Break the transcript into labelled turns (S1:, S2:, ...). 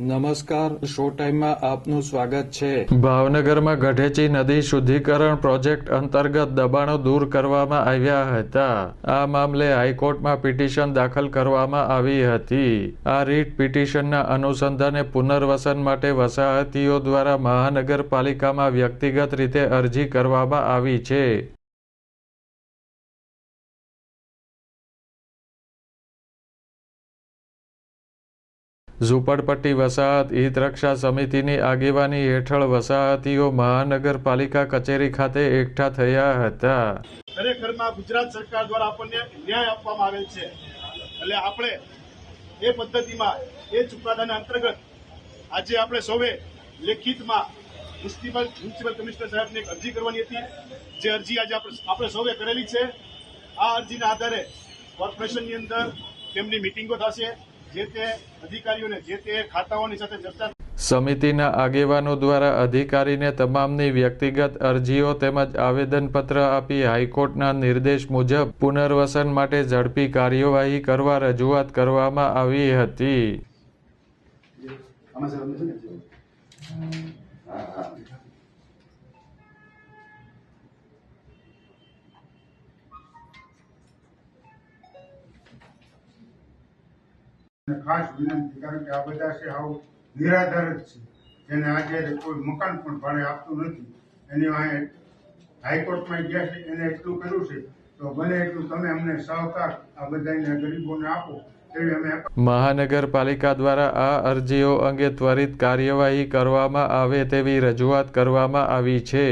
S1: નમસ્કાર, શો ટાઈમમાં આપનું સ્વાગત છે.
S2: ભાવનગરમાં ગઢેચી નદી શુદ્ધિકરણ પ્રોજેક્ટ અંતર્ગત દબાણો દૂર કરવામાં આવ્યા હતા. આ મામલે હાઈકોર્ટમાં પિટિશન દાખલ કરવામાં આવી હતી. આ રીટ પિટિશનના અનુસંધાને પુનર્વસન માટે વસાહતીઓ દ્વારા મહાનગરપાલિકામાં વ્યક્તિગત રીતે અરજી કરવામાં આવી છે. ઝૂંપડપટ્ટી વસાહત હિત રક્ષા સમિતિની આગેવાની હેઠળ વસાહતીઓ મહાનગરપાલિકા કચેરી ખાતે એકઠા થયા હતા.
S3: ખરેખરમાં ગુજરાત સરકાર દ્વારા આપણને ન્યાય આપવામાં આવેલ છે. એટલે આપણે એ પદ્ધતિમાં, એ ચુકાદાના અંતર્ગત આજે આપણે સૌએ લેખિતમાં મ્યુનિસિપલ મ્યુનિસિપલ કમિશનર સાહેબને એક અરજી કરવાની હતી. જે અરજી આજે આપણે સૌએ કરેલી છે. આ અરજીના આધારે કોર્પોરેશનની અંદર તેમની મિટિંગો થશે. જે તે અધિકારીઓને જે તે ખાતાઓની સાથે ચર્ચા
S2: સમિતિના આગેવાનો દ્વારા અધિકારીને તમામની વ્યક્તિગત અરજીઓ તેમજ આવેદનપત્ર આપી હાઈકોર્ટના નિર્દેશ મુજબ પુનર્વસન માટે ઝડપી કાર્યવાહી કરવા રજૂઆત કરવામાં આવી હતી.
S4: ખાસ વિનંતી કારણ કે આ બધા છે આવું નિરાધાર જ છે. જેને આજે કોઈ મકાન પણ ભાડે આપતું નથી. એની વાંહે હાઈકોર્ટમાં ગયા છે, એને એટલું કર્યું છે. તો ભલે એટલું તમે અમને સહકાર આ બધાને ગરીબોને આપો
S2: મહાનગરપાલિકા દ્વારા આ અરજીઓ અંગે ત્વરિત કાર્યવાહી કરવામાં આવે તેવી રજૂઆત કરવામાં આવી છે.